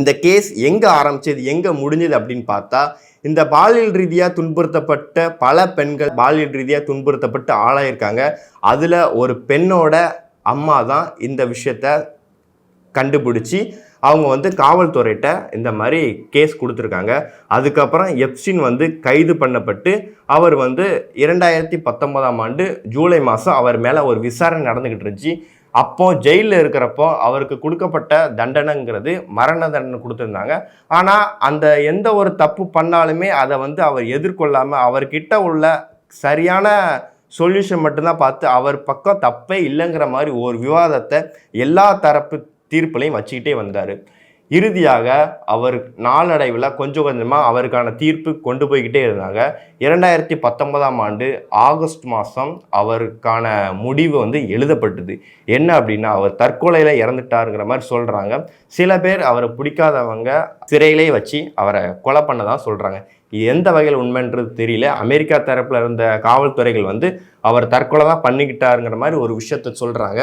இந்த கேஸ் எங்கே ஆரம்பிச்சது எங்கே முடிஞ்சது அப்படின்னு பார்த்தா இந்த பாலியல் ரீதியாக துன்புறுத்தப்பட்ட பல பெண்கள் பாலியல் ரீதியாக துன்புறுத்தப்பட்டு ஆளாயிருக்காங்க. அதில் ஒரு பெண்ணோட அம்மா தான் இந்த விஷயத்த கண்டுபிடிச்சி அவங்க வந்து காவல்துறையிட்ட இந்த மாதிரி கேஸ் கொடுத்துருக்காங்க. அதுக்கப்புறம் எப்சின் வந்து கைது பண்ணப்பட்டு அவர் வந்து இரண்டாயிரத்தி பத்தொன்பதாம் ஆண்டு ஜூலை மாதம் அவர் மேலே ஒரு விசாரணை நடந்துக்கிட்டு இருந்துச்சு. அப்போ ஜெயிலில் இருக்கிறப்போ அவருக்கு கொடுக்கப்பட்ட தண்டனைங்கிறது மரண தண்டனை கொடுத்துருந்தாங்க. ஆனால் அந்த எந்த ஒரு தப்பு பண்ணாலுமே அதை வந்து அவர் எதிர்கொள்ளாமல் அவர்கிட்ட உள்ள சரியான சொல்யூஷன் மட்டும்தான் பார்த்து அவர் பக்கம் தப்பே இல்லைங்கிற மாதிரி ஒரு விவாதத்தை எல்லா தரப்பு தீர்ப்புலையும் வச்சுக்கிட்டே வந்தார். இறுதியாக அவர் நாளடைவில் கொஞ்சம் கொஞ்சமாக அவருக்கான தீர்ப்பு கொண்டு போய்கிட்டே இருந்தாங்க. இரண்டாயிரத்தி பத்தொன்பதாம் ஆண்டு ஆகஸ்ட் மாதம் அவருக்கான முடிவு வந்து எழுதப்பட்டது. என்ன அப்படின்னா அவர் தற்கொலையில் இறந்துட்டாருங்கிற மாதிரி சொல்கிறாங்க சில பேர் அவரை பிடிக்காதவங்க சிறையிலே வச்சு அவரை கொலை பண்ண தான் சொல்கிறாங்க இது எந்த வகையில் உண்மைன்றது தெரியல. அமெரிக்கா தரப்பில் இருந்த காவல்துறைகள் வந்து அவர் தற்கொலை தான் பண்ணிக்கிட்டாருங்கிற மாதிரி ஒரு விஷயத்த சொல்கிறாங்க